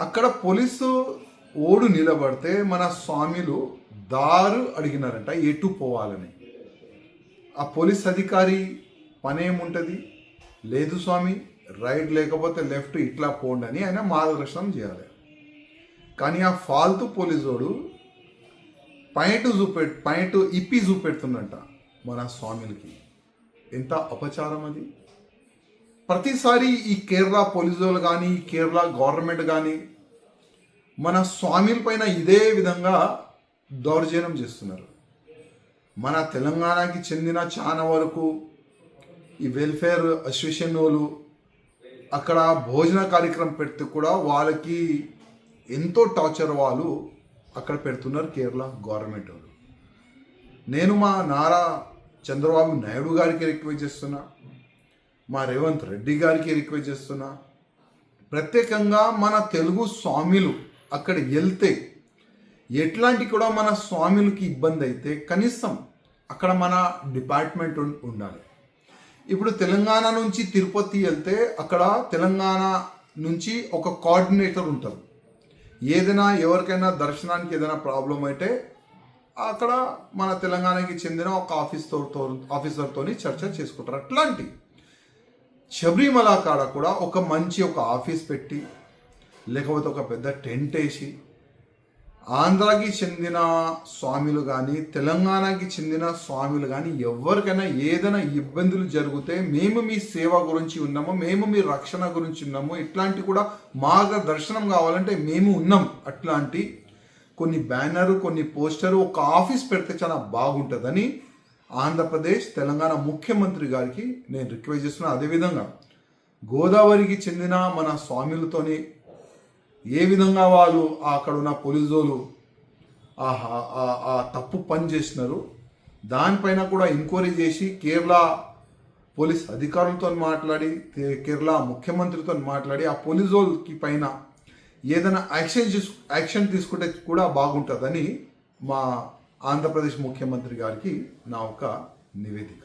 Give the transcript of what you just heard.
అక్కడ పోలీసు ఓడు నిలబడితే మన స్వామిలు దారు అడిగినారంట ఎటు పోవాలని. ఆ పోలీస్ అధికారి పనేముంటుంది? లేదు స్వామి రైట్ లేకపోతే లెఫ్ట్ ఇట్లా పోండి అని ఆయన మార్గదర్శనం చేయాలి. కానీ ఆ ఫాల్తు పోలీసోడు పాయింట్ చూపె పాయింట్ ఇప్పి చూపెడుతుందంట మన స్వామిలకి. ఎంత అపచారం అది? ప్రతిసారి ఈ కేరళ పోలీసులు కానీ కేరళ గవర్నమెంట్ కానీ మన స్వామిలపైన ఇదే విధంగా దౌర్జన్యం చేస్తున్నారు. మన తెలంగాణకి చెందిన చాలా వరకు ఈ వెల్ఫేర్ అసోసియేషన్ వాళ్ళు అక్కడ భోజన కార్యక్రమం పెడితే కూడా వాళ్ళకి ఎంతో టార్చర్ వాళ్ళు అక్కడ పెడుతున్నారు కేరళ గవర్నమెంట్ వాళ్ళు. నేను మా నారా చంద్రబాబు నాయుడు గారికి రిక్వెస్ట్ చేస్తున్నా మా రేవంత్ రెడ్డి గారికి రిక్వెస్ట్ చేస్తున్నా. ప్రత్యేకంగా మన తెలుగు స్వామిలు అక్కడ వెళ్తే ఎట్లాంటి కూడా మన స్వామిలకి ఇబ్బంది అయితే కనీసం అక్కడ మన డిపార్ట్మెంట్ ఉండాలి. ఇప్పుడు తెలంగాణ నుంచి తిరుపతి వెళ్తే అక్కడ తెలంగాణ నుంచి ఒక కోఆర్డినేటర్ ఉంటారు ఏదైనా ఎవరికైనా దర్శనానికి ఏదైనా ప్రాబ్లం అయితే అక్కడ మన తెలంగాణకి చెందిన ఒక ఆఫీస్తో ఆఫీసర్తో చర్చ చేసుకుంటారు. అట్లాంటి శబరిమల కాడ కూడా ఒక మంచి ఒక ఆఫీస్ పెట్టి లేకపోతే ఒక పెద్ద టెంట్ వేసి ఆంధ్రాకి చెందిన స్వామిలు కానీ తెలంగాణకి చెందిన స్వామిలు కానీ ఎవరికైనా ఏదైనా ఇబ్బందులు జరిగితే మేము మీ సేవ గురించి ఉన్నాము మేము మీ రక్షణ గురించి ఉన్నాము ఇట్లాంటి కూడా మార్గదర్శనం కావాలంటే మేము ఉన్నాం. అట్లాంటి కొన్ని బ్యానరు కొన్ని పోస్టరు ఒక ఆఫీస్ పెడితే చాలా బాగుంటుందని ఆంధ్రప్రదేశ్ తెలంగాణ ముఖ్యమంత్రి గారికి నేను రిక్వెస్ట్ చేస్తున్నాను అదేవిధంగా గోదావరికి చెందిన మన స్వామిలతోని ఏ విధంగా వాళ్ళు అక్కడ ఉన్న పోలీసులు ఆ తప్పు పని చేసినారు? దానిపైన కూడా ఎంక్వైరీ చేసి కేరళ పోలీస్ అధికారులతో మాట్లాడి కేరళ ముఖ్యమంత్రితో మాట్లాడి ఆ పోలీసులకి పైన ఏదైనా యాక్షన్ యాక్షన్ తీసుకుంటే కూడా బాగుంటుందని మా ఆంధ్రప్రదేశ్ ముఖ్యమంత్రి గారికి నా ఒక నివేదిక.